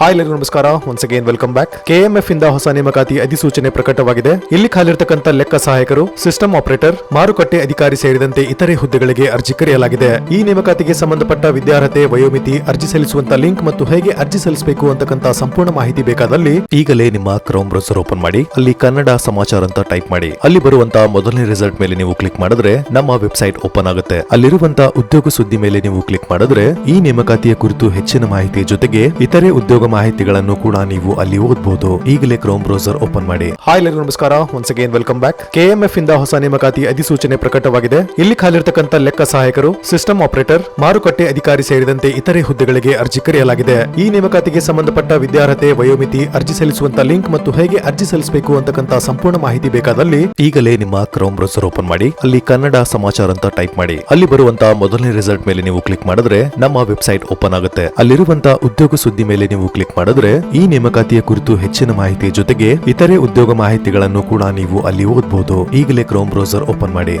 Hi ಎಲ್ಲರಿಗೂ ನಮಸ್ಕಾರ. Once again welcome back KMF ಇಂದ ಹೊಸ ನೇಮಕಾತಿ ಅಧಿಸೂಚನೆ ಪ್ರಕಟವಾಗಿದೆ. ಇಲ್ಲಿ ಖಾಲಿರ್ತಕ್ಕಂಥ ಲೆಕ್ಕ ಸಹಾಯಕರು ಸಿಸ್ಟಮ್ ಆಪರೇಟರ್ ಮಾರುಕಟ್ಟೆ ಅಧಿಕಾರಿ ಸೇರಿದಂತೆ ಇತರೆ ಹುದ್ದೆಗಳಿಗೆ ಅರ್ಜಿ ಕರೆಯಲಾಗಿದೆ. ಈ ನೇಮಕಾತಿಗೆ ಸಂಬಂಧಪಟ್ಟ ವಿದ್ಯಾರ್ಹತೆ, ವಯೋಮಿತಿ, ಅರ್ಜಿ ಸಲ್ಲಿಸುವಂತ ಲಿಂಕ್ ಮತ್ತು ಹೇಗೆ ಅರ್ಜಿ ಸಲ್ಲಿಸಬೇಕು ಅಂತಕ್ಕಂಥ ಸಂಪೂರ್ಣ ಮಾಹಿತಿ ಬೇಕಾದಲ್ಲಿ ಈಗಲೇ ನಿಮ್ಮ ಕ್ರೋಮ್ ಬ್ರೌಸರ್ ಓಪನ್ ಮಾಡಿ, ಅಲ್ಲಿ ಕನ್ನಡ ಸಮಾಚಾರ ಅಂತ ಟೈಪ್ ಮಾಡಿ. ಅಲ್ಲಿ ಬರುವಂತ ಮೊದಲನೇ ರಿಸಲ್ಟ್ ಮೇಲೆ ನೀವು ಕ್ಲಿಕ್ ಮಾಡಿದ್ರೆ ನಮ್ಮ ವೆಬ್ಸೈಟ್ ಓಪನ್ ಆಗುತ್ತೆ. ಅಲ್ಲಿರುವಂತ ಉದ್ಯೋಗ ಸುದ್ದಿ ಮೇಲೆ ನೀವು ಕ್ಲಿಕ್ ಮಾಡಿದ್ರೆ ಈ ನೇಮಕಾತಿಯ ಕುರಿತು ಹೆಚ್ಚಿನ ಮಾಹಿತಿ ಜೊತೆಗೆ ಇತರೆ ಉದ್ಯೋಗ ಮಾಹಿತಿಗಳನ್ನು ಕೂಡ ನೀವು ಅಲ್ಲಿ ಓದಬಹುದು ಈಗಲೇ ಕ್ರೋಮ್ ಬ್ರೌಸರ್ ಓಪನ್ ಮಾಡಿ. ಹಾಯ್ ಎಲ್ಲರಿಗೂ ನಮಸ್ಕಾರ. Once again welcome back KMF ಇಂದ ಹೊಸ ನೇಮಕಾತಿ ಅಧಿಸೂಚನೆ ಪ್ರಕಟವಾಗಿದೆ. ಇಲ್ಲಿ ಖಾಲಿರ್ತಕ್ಕಂಥ ಲೆಕ್ಕ ಸಹಾಯಕರು ಸಿಸ್ಟಮ್ ಆಪರೇಟರ್ ಮಾರುಕಟ್ಟೆ ಅಧಿಕಾರಿ ಸೇರಿದಂತೆ ಇತರೆ ಹುದ್ದೆಗಳಿಗೆ ಅರ್ಜಿ ಕರೆಯಲಾಗಿದೆ. ಈ ನೇಮಕಾತಿಗೆ ಸಂಬಂಧಪಟ್ಟ ವಿದ್ಯಾರ್ಹತೆ, ವಯೋಮಿತಿ, ಅರ್ಜಿ ಸಲ್ಲಿಸುವಂತ ಲಿಂಕ್ ಮತ್ತು ಹೇಗೆ ಅರ್ಜಿ ಸಲ್ಲಿಸಬೇಕು ಅಂತಕ್ಕಂಥ ಸಂಪೂರ್ಣ ಮಾಹಿತಿ ಬೇಕಾದಲ್ಲಿ ಈಗಲೇ ನಿಮ್ಮ ಕ್ರೋಮ್ ಬ್ರೌಸರ್ ಓಪನ್ ಮಾಡಿ. ಅಲ್ಲಿ ಕನ್ನಡ ಸಮಾಚಾರ ಅಂತ ಟೈಪ್ ಮಾಡಿ. ಅಲ್ಲಿ ಬರುವಂತಹ ಮೊದಲನೇ ರಿಸಲ್ಟ್ ಮೇಲೆ ನೀವು ಕ್ಲಿಕ್ ಮಾಡಿದ್ರೆ ನಮ್ಮ ವೆಬ್ಸೈಟ್ ಓಪನ್ ಆಗುತ್ತೆ. ಅಲ್ಲಿರುವಂತಹ ಉದ್ಯೋಗ ಸುದ್ದಿ ಮೇಲೆ ನೀವು ಕ್ಲಿಕ್ ಮಾಡಿದ್ರೆ ಈ ನೇಮಕಾತಿಯ ಕುರಿತು ಹೆಚ್ಚಿನ ಮಾಹಿತಿ ಜೊತೆಗೆ ಇತರೆ ಉದ್ಯೋಗ ಮಾಹಿತಿಗಳನ್ನು ಕೂಡ ನೀವು ಅಲ್ಲಿ ಓದಬಹುದು ಈಗಲೇ ಕ್ರೋಮ್ ಬ್ರೌಸರ್ ಓಪನ್ ಮಾಡಿ.